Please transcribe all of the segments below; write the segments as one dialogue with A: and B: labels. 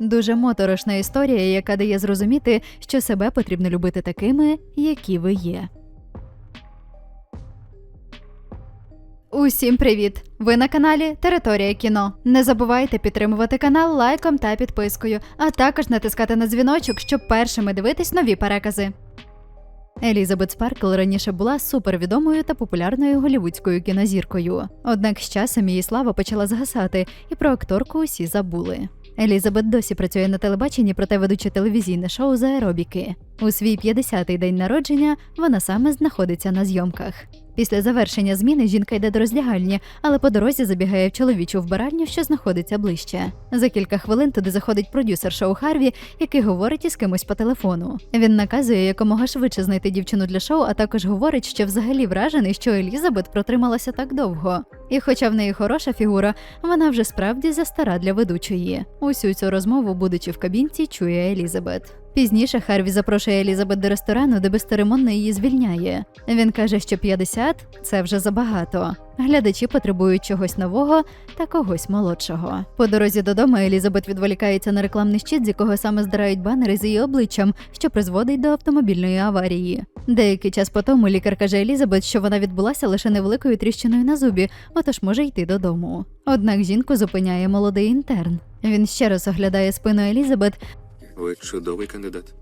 A: Дуже моторошна історія, яка дає зрозуміти, що себе потрібно любити такими, які ви є. Усім привіт! Ви на каналі Територія кіно. Не забувайте підтримувати канал лайком та підпискою, а також натискати на дзвіночок, щоб першими дивитись нові перекази. Елізабет Спаркл раніше була супервідомою та популярною голівудською кінозіркою. Однак з часом її слава почала згасати, і про акторку усі забули. Елізабет досі працює на телебаченні, проте ведучи телевізійне шоу за аеробіки. У свій 50-й день народження вона саме знаходиться на зйомках. Після завершення зміни жінка йде до роздягальні, але по дорозі забігає в чоловічу вбиральню, що знаходиться ближче. За кілька хвилин туди заходить продюсер шоу Харві, який говорить із кимось по телефону. Він наказує якомога швидше знайти дівчину для шоу, а також говорить, що взагалі вражений, що Елізабет протрималася так довго. І хоча в неї хороша фігура, вона вже справді застара для ведучої. Усю цю розмову, будучи в кабінці, чує Елізабет. Пізніше Харві запрошує Елізабет до ресторану, де безцеремонно її звільняє. Він каже, що 50 – це вже забагато. Глядачі потребують чогось нового та когось молодшого. По дорозі додому Елізабет відволікається на рекламний щит, з якого саме здирають банери з її обличчям, що призводить до автомобільної аварії. Деякий час по тому лікар каже Елізабет, що вона відбулася лише невеликою тріщиною на зубі, отож може йти додому. Однак жінку зупиняє молодий інтерн. Він ще раз оглядає спину Елізабет,
B: Ви чудовий кандидат.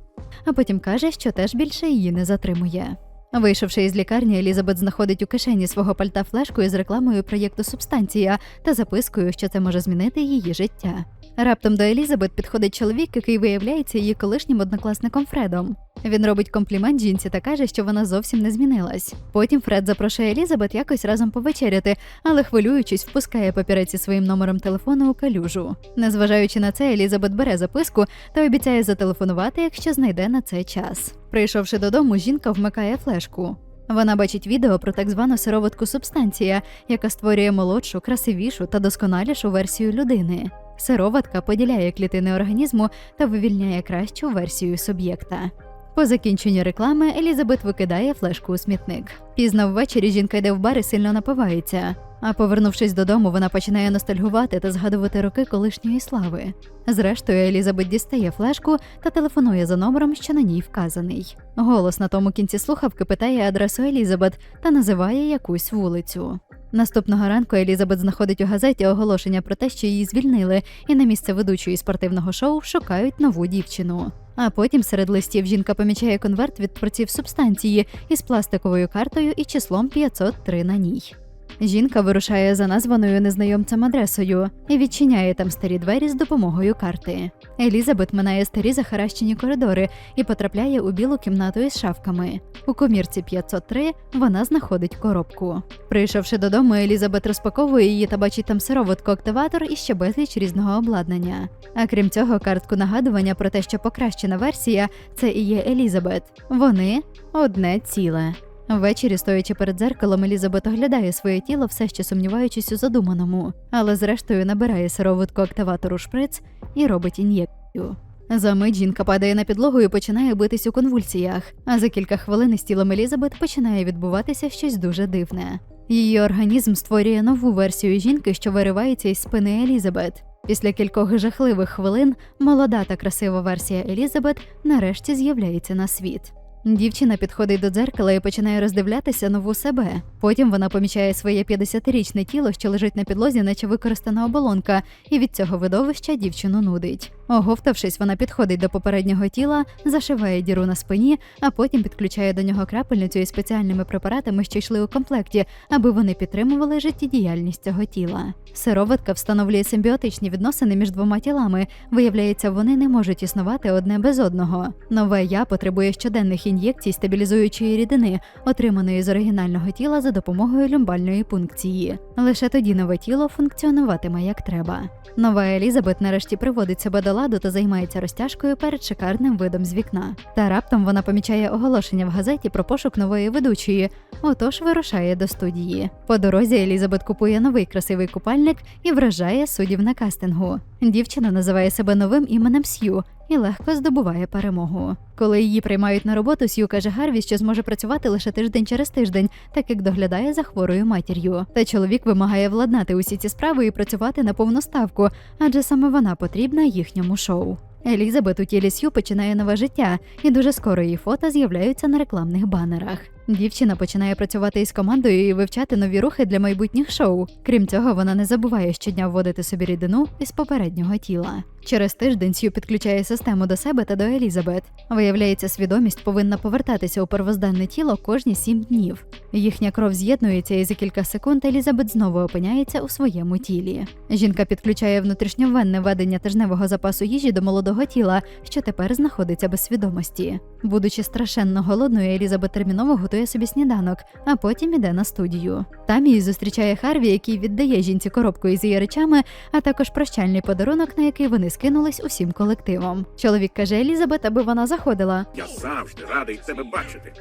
A: а потім каже, що теж більше її не затримує. Вийшовши із лікарні, Елізабет знаходить у кишені свого пальта флешку із рекламою проєкту Субстанція та запискою, що це може змінити її життя. Раптом до Елізабет підходить чоловік, який виявляється її колишнім однокласником Фредом. Він робить комплімент жінці та каже, що вона зовсім не змінилась. Потім Фред запрошує Елізабет якось разом повечеряти, але хвилюючись, впускає папірець зі своїм номером телефону у калюжу. Незважаючи на це, Елізабет бере записку та обіцяє зателефонувати, якщо знайде на це час. Прийшовши додому, жінка вмикає флешку. Вона бачить відео про так звану сироватку субстанція, яка створює молодшу, красивішу та досконалішу версію людини. Сироватка поділяє клітини організму та вивільняє кращу версію суб'єкта. По закінченню реклами Елізабет викидає флешку у смітник. Пізно ввечері жінка йде в бар і сильно напивається. А повернувшись додому, вона починає ностальгувати та згадувати роки колишньої слави. Зрештою, Елізабет дістає флешку та телефонує за номером, що на ній вказаний. Голос на тому кінці слухавки питає адресу Елізабет та називає якусь вулицю. Наступного ранку Елізабет знаходить у газеті оголошення про те, що її звільнили, і на місце ведучої спортивного шоу шукають нову дівчину. А потім серед листів жінка помічає конверт від творців субстанції із пластиковою картою і числом 503 на ній. Жінка вирушає за названою незнайомцем адресою і відчиняє там старі двері з допомогою карти. Елізабет минає старі захаращені коридори і потрапляє у білу кімнату із шафками. У комірці 503 вона знаходить коробку. Прийшовши додому, Елізабет розпаковує її та бачить там сироватку активатор і ще безліч різного обладнання. А крім цього, картку нагадування про те, що покращена версія це і є Елізабет. Вони одне ціле. Ввечері, стоячи перед дзеркалом, Елізабет оглядає своє тіло, все ще сумніваючись у задуманому, але зрештою набирає сироватку активатору шприц і робить ін'єкцію. За мить жінка падає на підлогу і починає битись у конвульсіях. А за кілька хвилин із тілом Елізабет починає відбуватися щось дуже дивне. Її організм створює нову версію жінки, що виривається із спини Елізабет. Після кількох жахливих хвилин молода та красива версія Елізабет нарешті з'являється на світ. Дівчина підходить до дзеркала і починає роздивлятися нову себе. Потім вона помічає своє 50-річне тіло, що лежить на підлозі, наче використана оболонка, і від цього видовища дівчину нудить. Оговтавшись, вона підходить до попереднього тіла, зашиває діру на спині, а потім підключає до нього крапельницю із спеціальними препаратами, що йшли у комплекті, аби вони підтримували життєдіяльність цього тіла. Сироватка встановлює симбіотичні відносини між двома тілами. Виявляється, вони не можуть існувати одне без одного. Нове я потребує щоденних ін'єкцій стабілізуючої рідини, отриманої з оригінального тіла за допомогою люмбальної пункції. Лише тоді нове тіло функціонуватиме як треба. Нова Елізабет нарешті приводить себе до ладу та займається розтяжкою перед шикарним видом з вікна. Та раптом вона помічає оголошення в газеті про пошук нової ведучої, отож вирушає до студії. По дорозі Елізабет купує новий красивий купальник і вражає суддів на кастингу. Дівчина називає себе новим іменем Сью і легко здобуває перемогу. Коли її приймають на роботу, Сью каже Гарві, що зможе працювати лише тиждень через тиждень, так як доглядає за хворою матір'ю. Та чоловік вимагає владнати усі ці справи і працювати на повну ставку, адже саме вона потрібна їхньому шоу. Елізабет у тілі Сью починає нове життя, і дуже скоро її фото з'являються на рекламних банерах. Дівчина починає працювати із командою і вивчати нові рухи для майбутніх шоу. Крім цього, вона не забуває щодня вводити собі рідину із попереднього тіла. Через тиждень Сью підключає систему до себе та до Елізабет. Виявляється, свідомість повинна повертатися у первозданне тіло кожні сім днів. Їхня кров з'єднується, і за кілька секунд Елізабет знову опиняється у своєму тілі. Жінка підключає внутрішньовенне ведення тижневого запасу їжі до молодого тіла, що тепер знаходиться без свідомості. Будучи страшенно голодною, Елізабет терміново готує собі сніданок, а потім іде на студію. Там її зустрічає Харві, який віддає жінці коробку із її речами, а також прощальний подарунок, на який вони скинулись усім колективом. Чоловік каже Елізабет, аби вона заходила,
C: Я завжди радий тебе бачити.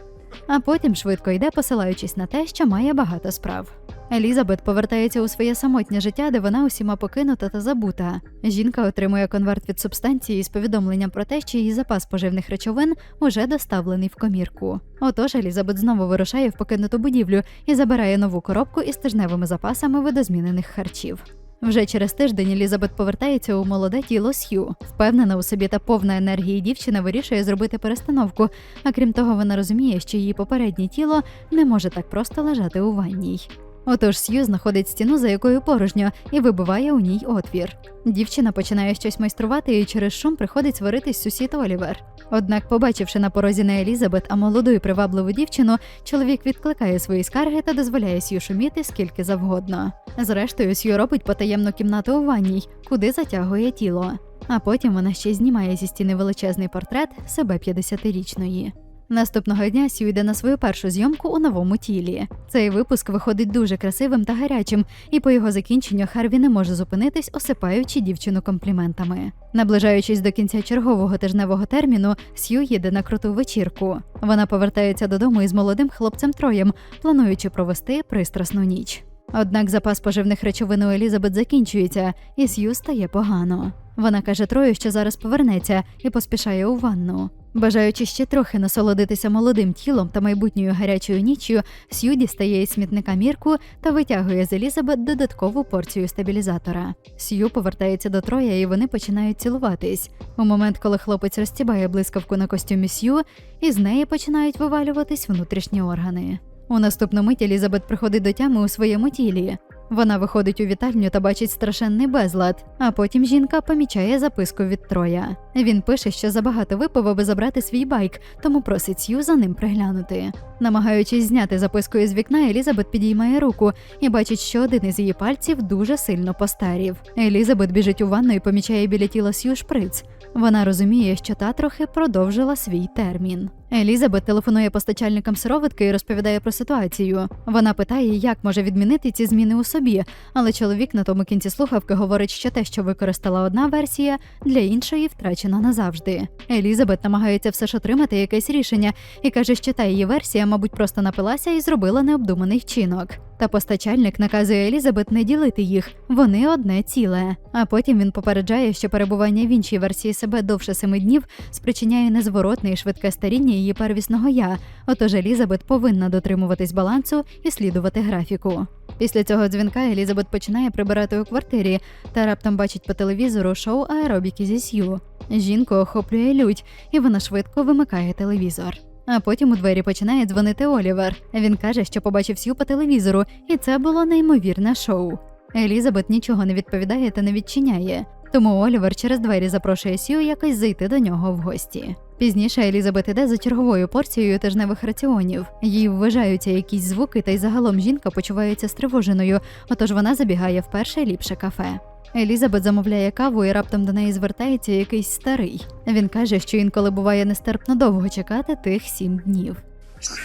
A: А потім швидко йде, посилаючись на те, що має багато справ. Елізабет повертається у своє самотнє життя, де вона усіма покинута та забута. Жінка отримує конверт від субстанції з повідомленням про те, що її запас поживних речовин уже доставлений в комірку. Отож, Елізабет знову вирушає в покинуту будівлю і забирає нову коробку із тижневими запасами видозмінених харчів. Вже через тиждень Елізабет повертається у молоде тіло Сью. Впевнена у собі та повна енергії дівчина вирішує зробити перестановку. А крім того, вона розуміє, що її попереднє тіло не може так просто лежати у ванній. Отож Сью знаходить стіну, за якою порожньо, і вибиває у ній отвір. Дівчина починає щось майструвати, і через шум приходить сваритись сусід Олівер. Однак, побачивши на порозі не Елізабет, а молоду і привабливу дівчину, чоловік відкликає свої скарги та дозволяє Сью шуміти скільки завгодно. Зрештою, Сью робить потаємну кімнату у ванній, куди затягує тіло. А потім вона ще знімає зі стіни величезний портрет себе 50-річної. Наступного дня Сью йде на свою першу зйомку у новому тілі. Цей випуск виходить дуже красивим та гарячим, і по його закінченню Харві не може зупинитись, осипаючи дівчину компліментами. Наближаючись до кінця чергового тижневого терміну, Сью їде на круту вечірку. Вона повертається додому із молодим хлопцем Троєм, плануючи провести пристрасну ніч. Однак запас поживних речовин у Елізабет закінчується, і Сью стає погано. Вона каже Трою, що зараз повернеться, і поспішає у ванну. Бажаючи ще трохи насолодитися молодим тілом та майбутньою гарячою ніччю, Сью дістає із смітника мірку та витягує з Елізабет додаткову порцію стабілізатора. Сью повертається до Троя, і вони починають цілуватись. У момент, коли хлопець розтібає блискавку на костюмі Сью, із неї починають вивалюватись внутрішні органи. У наступну мить Елізабет приходить до тями у своєму тілі. Вона виходить у вітальню та бачить страшенний безлад, а потім жінка помічає записку від Троя. Він пише, що забагато випив, аби забрати свій байк, тому просить Сью за ним приглянути. Намагаючись зняти записку із вікна, Елізабет підіймає руку і бачить, що один із її пальців дуже сильно постарів. Елізабет біжить у ванну і помічає біля тіла Сью шприц. Вона розуміє, що та трохи продовжила свій термін. Елізабет телефонує постачальникам сироватки і розповідає про ситуацію. Вона питає, як може відмінити ці зміни у собі, але чоловік на тому кінці слухавки говорить, що те, що використала одна версія, для іншої втрачена назавжди. Елізабет намагається все ж отримати якесь рішення і каже, що та її версія, мабуть, просто напилася і зробила необдуманий вчинок. Та постачальник наказує Елізабет не ділити їх, вони одне ціле. А потім він попереджає, що перебування в іншій версії себе довше семи днів спричиняє незворотне і швидке старіння її первісного я. Отож Елізабет повинна дотримуватись балансу і слідувати графіку. Після цього дзвінка Елізабет починає прибирати у квартирі та раптом бачить по телевізору шоу аеробіки зі Сью. Жінку охоплює лють, і вона швидко вимикає телевізор. А потім у двері починає дзвонити Олівер. Він каже, що побачив Сью по телевізору, і це було неймовірне шоу. Елізабет нічого не відповідає та не відчиняє. Тому Олівер через двері запрошує Сью якось зайти до нього в гості. Пізніше Елізабет іде за черговою порцією тижневих раціонів. Їй вважаються якісь звуки, та й загалом жінка почувається стривоженою, отож вона забігає в перше ліпше кафе. Елізабет замовляє каву і раптом до неї звертається якийсь старий. Він каже, що інколи буває нестерпно довго чекати тих сім днів.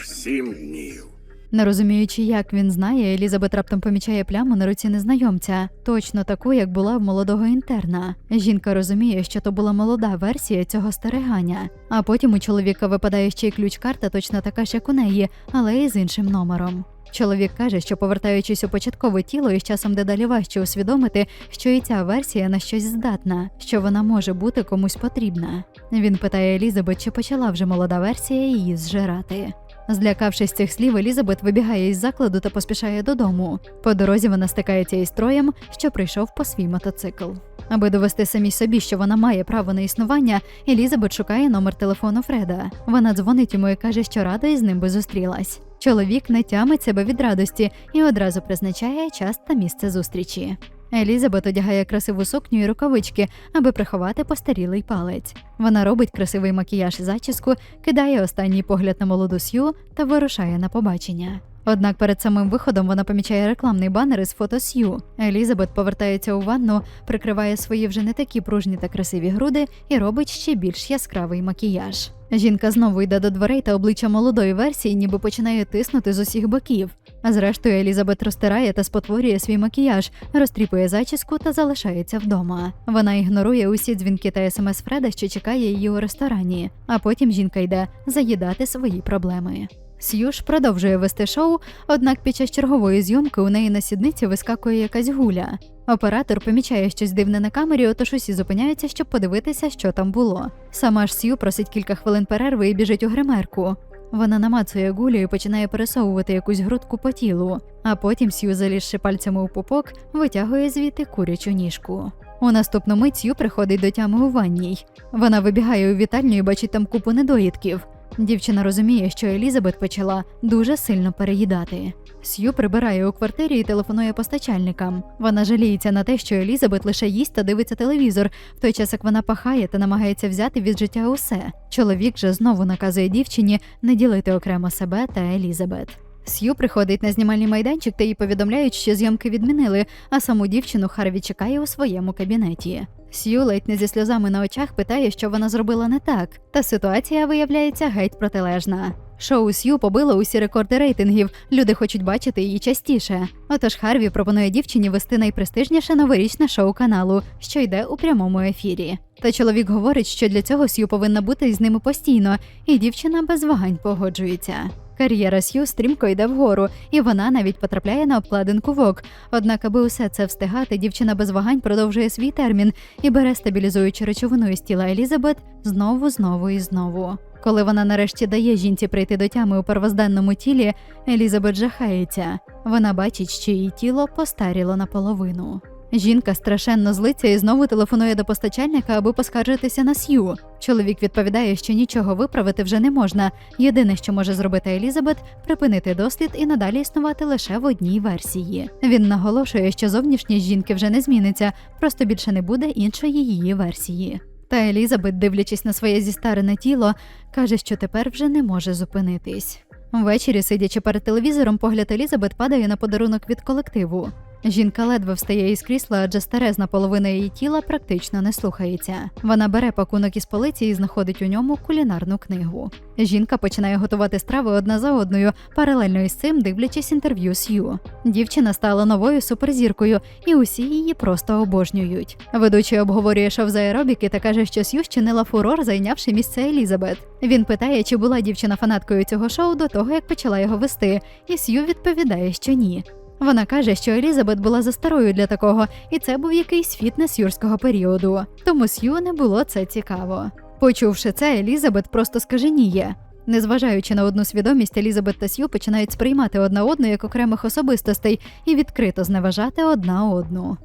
C: Сім днів.
A: Не розуміючи, як він знає, Елізабет раптом помічає пляму на руці незнайомця, точно таку, як була в молодого інтерна. Жінка розуміє, що то була молода версія цього стерегання. А потім у чоловіка випадає ще й ключ-карта, точно така ж, як у неї, але і з іншим номером. Чоловік каже, що повертаючись у початкове тіло, із часом дедалі важче усвідомити, що і ця версія на щось здатна, що вона може бути комусь потрібна. Він питає Елізабет, чи почала вже молода версія її зжирати. Злякавшись цих слів, Елізабет вибігає із закладу та поспішає додому. По дорозі вона стикається із троєм, що прийшов по свій мотоцикл. Аби довести самій собі, що вона має право на існування, Елізабет шукає номер телефону Фреда. Вона дзвонить йому і каже, що рада із ним би зустрілась. Чоловік не тямить себе від радості і одразу призначає час та місце зустрічі. Елізабет одягає красиву сукню і рукавички, аби приховати постарілий палець. Вона робить красивий макіяж і зачіску, кидає останній погляд на молоду Сью та вирушає на побачення. Однак перед самим виходом вона помічає рекламний банер із фото Сью. Елізабет повертається у ванну, прикриває свої вже не такі пружні та красиві груди і робить ще більш яскравий макіяж. Жінка знову йде до дверей та обличчя молодої версії, ніби починає тиснути з усіх боків. А зрештою Елізабет розтирає та спотворює свій макіяж, розтріпує зачіску та залишається вдома. Вона ігнорує усі дзвінки та смс Фреда, що чекає її у ресторані. А потім жінка йде заїдати свої проблеми. Сьюш продовжує вести шоу, однак під час чергової зйомки у неї на сідниці вискакує якась гуля. Оператор помічає щось дивне на камері, отож усі зупиняються, щоб подивитися, що там було. Сама ж Сью просить кілька хвилин перерви і біжить у гримерку. Вона намацує гулю і починає пересовувати якусь грудку по тілу, а потім Сью, залізши пальцями у пупок, витягує звідти курячу ніжку. У наступну мить Сью приходить до тями у ванній. Вона вибігає у вітальню і бачить там купу недоїдків. Дівчина розуміє, що Елізабет почала дуже сильно переїдати. Сью прибирає у квартирі і телефонує постачальникам. Вона жаліється на те, що Елізабет лише їсть та дивиться телевізор, в той час як вона пахає та намагається взяти від життя усе. Чоловік же знову наказує дівчині не ділити окремо себе та Елізабет. Сью приходить на знімальний майданчик та їй повідомляють, що зйомки відмінили, а саму дівчину Харві чекає у своєму кабінеті. Сью ледь не зі сльозами на очах питає, що вона зробила не так, та ситуація виявляється геть протилежна. Шоу Сью побило усі рекорди рейтингів. Люди хочуть бачити її частіше. Отож Харві пропонує дівчині вести найпрестижніше новорічне шоу каналу, що йде у прямому ефірі. Та чоловік говорить, що для цього Сью повинна бути з ними постійно, і дівчина без вагань погоджується. Кар'єра Сью стрімко йде вгору, і вона навіть потрапляє на обкладинку Vogue. Однак, аби усе це встигати, дівчина без вагань продовжує свій термін і бере стабілізуючу речовину із тіла Елізабет знову, знову і знову. Коли вона нарешті дає жінці прийти до тями у первозданному тілі, Елізабет жахається. Вона бачить, що її тіло постаріло наполовину. Жінка страшенно злиться і знову телефонує до постачальника, аби поскаржитися на Сью. Чоловік відповідає, що нічого виправити вже не можна. Єдине, що може зробити Елізабет, припинити дослід і надалі існувати лише в одній версії. Він наголошує, що зовнішність жінки вже не зміниться, просто більше не буде іншої її версії. Та Елізабет, дивлячись на своє зістарене тіло, каже, що тепер вже не може зупинитись. Ввечері, сидячи перед телевізором, погляд Елізабет падає на подарунок від колективу. Жінка ледве встає із крісла, адже старезна половина її тіла практично не слухається. Вона бере пакунок із полиці і знаходить у ньому кулінарну книгу. Жінка починає готувати страви одна за одною, паралельно із цим дивлячись інтерв'ю Сью. Дівчина стала новою суперзіркою, і усі її просто обожнюють. Ведучий обговорює шоу з аеробіки та каже, що Сью щинила фурор, зайнявши місце Елізабет. Він питає, чи була дівчина фанаткою цього шоу до того, як почала його вести, і Сью відповідає, що ні. Вона каже, що Елізабет була за старою для такого, і це був якийсь фітнес юрського періоду. Тому Сью не було це цікаво. Почувши це, Елізабет просто скаженіє. Незважаючи на одну свідомість, Елізабет та Сью починають сприймати одна одну як окремих особистостей і відкрито зневажати одна одну.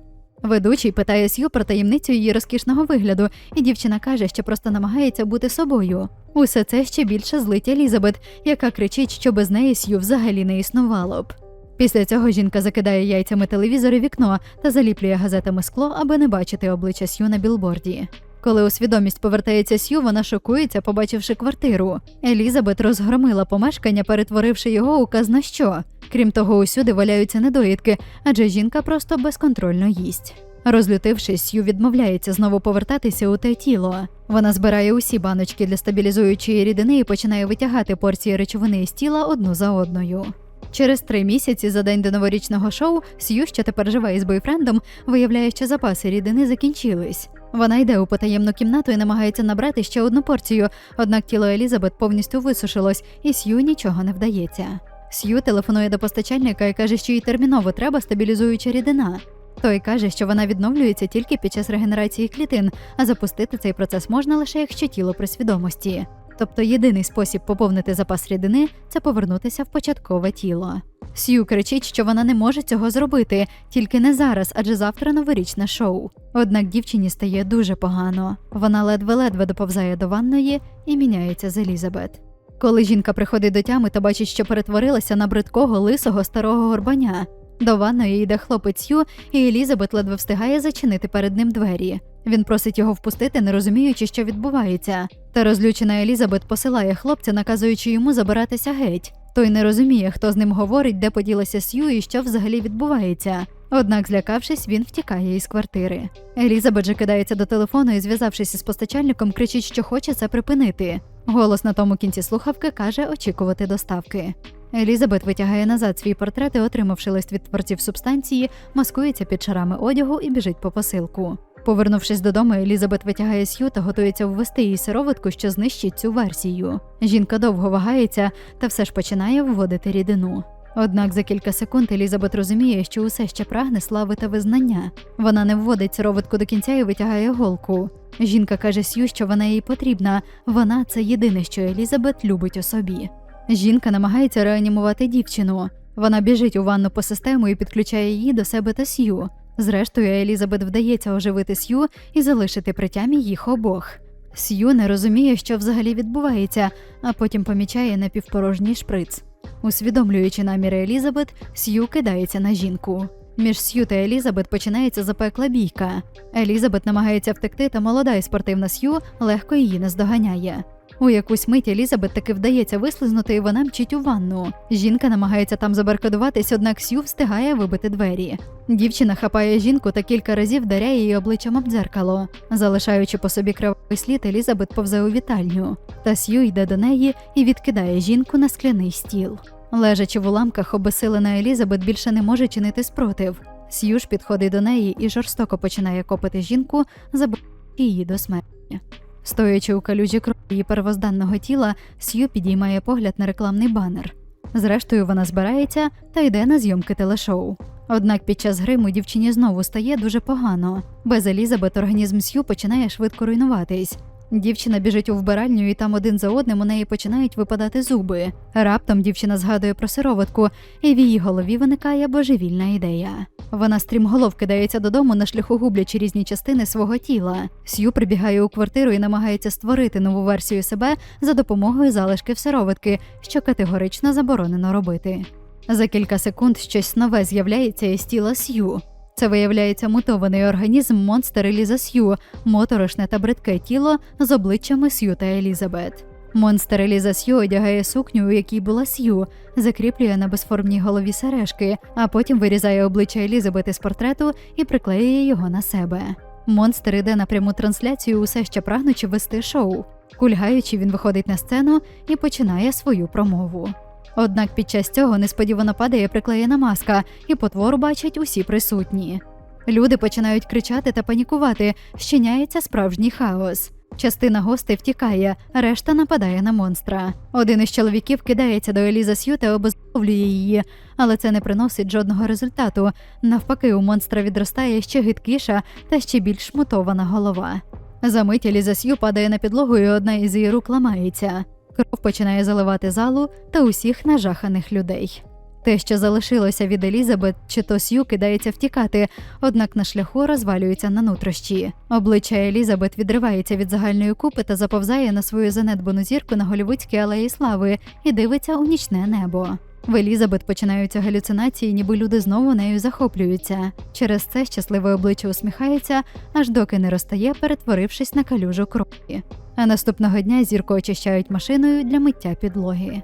A: Ведучий питає Сью про таємницю її розкішного вигляду, і дівчина каже, що просто намагається бути собою. Усе це ще більше злить Елізабет, яка кричить, що без неї Сью взагалі не існувало б. Після цього жінка закидає яйцями телевізор у вікно та заліплює газетами скло, аби не бачити обличчя Сью на білборді. Коли у свідомість повертається Сью, вона шокується, побачивши квартиру. Елізабет розгромила помешкання, перетворивши його у казна що. Крім того, усюди валяються недоїдки, адже жінка просто безконтрольно їсть. Розлютившись, Сью відмовляється знову повертатися у те тіло. Вона збирає усі баночки для стабілізуючої рідини і починає витягати порції речовини із тіла одну за одною. Через три місяці за день до новорічного шоу Сью, що тепер живе із бойфрендом, виявляє, що запаси рідини закінчились. Вона йде у потаємну кімнату і намагається набрати ще одну порцію, однак тіло Елізабет повністю висушилось, і Сью нічого не вдається. Сью телефонує до постачальника і каже, що їй терміново треба стабілізуюча рідина. Той каже, що вона відновлюється тільки під час регенерації клітин, а запустити цей процес можна лише якщо тіло при свідомості. Тобто єдиний спосіб поповнити запас рідини це повернутися в початкове тіло. Сью кричить, що вона не може цього зробити, тільки не зараз, адже завтра новорічне шоу. Однак дівчині стає дуже погано. Вона ледве-ледве доповзає до ванної і міняється з Елізабет. Коли жінка приходить до тями та бачить, що перетворилася на бридкого лисого старого горбаня. До ванної йде хлопець Ю, і Елізабет ледве встигає зачинити перед ним двері. Він просить його впустити, не розуміючи, що відбувається. Та розлючена Елізабет посилає хлопця, наказуючи йому забиратися геть. Той не розуміє, хто з ним говорить, де поділася Сью і що взагалі відбувається. Однак, злякавшись, він втікає із квартири. Елізабет же кидається до телефону і, зв'язавшись із постачальником, кричить, що хоче це припинити. Голос на тому кінці слухавки каже очікувати доставки. Елізабет витягає назад свій портрет і, отримавши лист від творців субстанції, маскується під шарами одягу і біжить по посилку. Повернувшись додому, Елізабет витягає Сью та готується ввести їй сироватку, що знищить цю версію. Жінка довго вагається та все ж починає вводити рідину. Однак за кілька секунд Елізабет розуміє, що усе ще прагне слави та визнання. Вона не вводить сироватку до кінця і витягає голку. Жінка каже Сью, що вона їй потрібна. Вона це єдине, що Елізабет любить у собі. Жінка намагається реанімувати дівчину. Вона біжить у ванну по систему і підключає її до себе та Сью. Зрештою, Елізабет вдається оживити Сью і залишити при тямі їх обох. Сью не розуміє, що взагалі відбувається, а потім помічає напівпорожній шприц. Усвідомлюючи наміри Елізабет, Сью кидається на жінку. Між Сью та Елізабет починається запекла бійка. Елізабет намагається втекти, та молода і спортивна Сью легко її наздоганяє. У якусь мить Елізабет таки вдається вислизнути, і вона мчить у ванну. Жінка намагається там забаркадуватись, однак Сью встигає вибити двері. Дівчина хапає жінку та кілька разів вдаряє її обличчям об дзеркало. Залишаючи по собі кривавий слід, Елізабет повзе у вітальню. Та Сью йде до неї і відкидає жінку на скляний стіл. Лежачи в уламках, обесилена Елізабет більше не може чинити спротив. Сью ж підходить до неї і жорстоко починає копати жінку, забиваючи її до смерті. Стоячи у калюжі крові первозданного тіла, Сью підіймає погляд на рекламний банер. Зрештою, вона збирається та йде на зйомки телешоу. Однак під час гриму дівчині знову стає дуже погано. Без Елізабет організм Сью починає швидко руйнуватись. Дівчина біжить у вбиральню, і там один за одним у неї починають випадати зуби. Раптом дівчина згадує про сироватку, і в її голові виникає божевільна ідея. Вона стрімголов кидається додому на шляху гублячи різні частини свого тіла. Сью прибігає у квартиру і намагається створити нову версію себе за допомогою залишків сироватки, що категорично заборонено робити. За кілька секунд щось нове з'являється із тіла Сью. Це виявляється мутований організм монстр Еліза Сью, моторошне та бридке тіло з обличчями Сью та Елізабет. Монстр Еліза Сью одягає сукню, у якій була Сью, закріплює на безформній голові сережки, а потім вирізає обличчя Елізабет із портрету і приклеює його на себе. Монстр іде на пряму трансляцію, усе ще прагнучи вести шоу. Кульгаючи, він виходить на сцену і починає свою промову. Однак під час цього несподівано падає приклеєна маска, і потвору бачать усі присутні. Люди починають кричати та панікувати, щиняється справжній хаос. Частина гостей втікає, решта нападає на монстра. Один із чоловіків кидається до Еліза Сью та обезголовлює її, але це не приносить жодного результату. Навпаки, у монстра відростає ще гидкіша та ще більш мутована голова. Замить Еліза Сью падає на підлогу, і одна із її рук ламається. Кров починає заливати залу та усіх нажаханих людей. Те, що залишилося від Елізабет, чи то Сью кидається втікати, однак на шляху розвалюється на нутрощі. Обличчя Елізабет відривається від загальної купи та заповзає на свою занедбану зірку на голівудській алеї слави і дивиться у нічне небо. В Елізабет починаються галюцинації, ніби люди знову нею захоплюються. Через це щасливе обличчя усміхається, аж доки не розтає, перетворившись на калюжу крові. А наступного дня зірку очищають машиною для миття підлоги.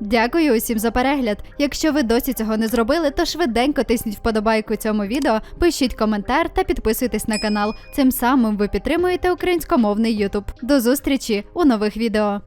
A: Дякую усім за перегляд. Якщо ви досі цього не зробили, то швиденько тисніть вподобайку цьому відео, пишіть коментар та підписуйтесь на канал. Цим самим ви підтримуєте українськомовний Ютуб. До зустрічі у нових відео.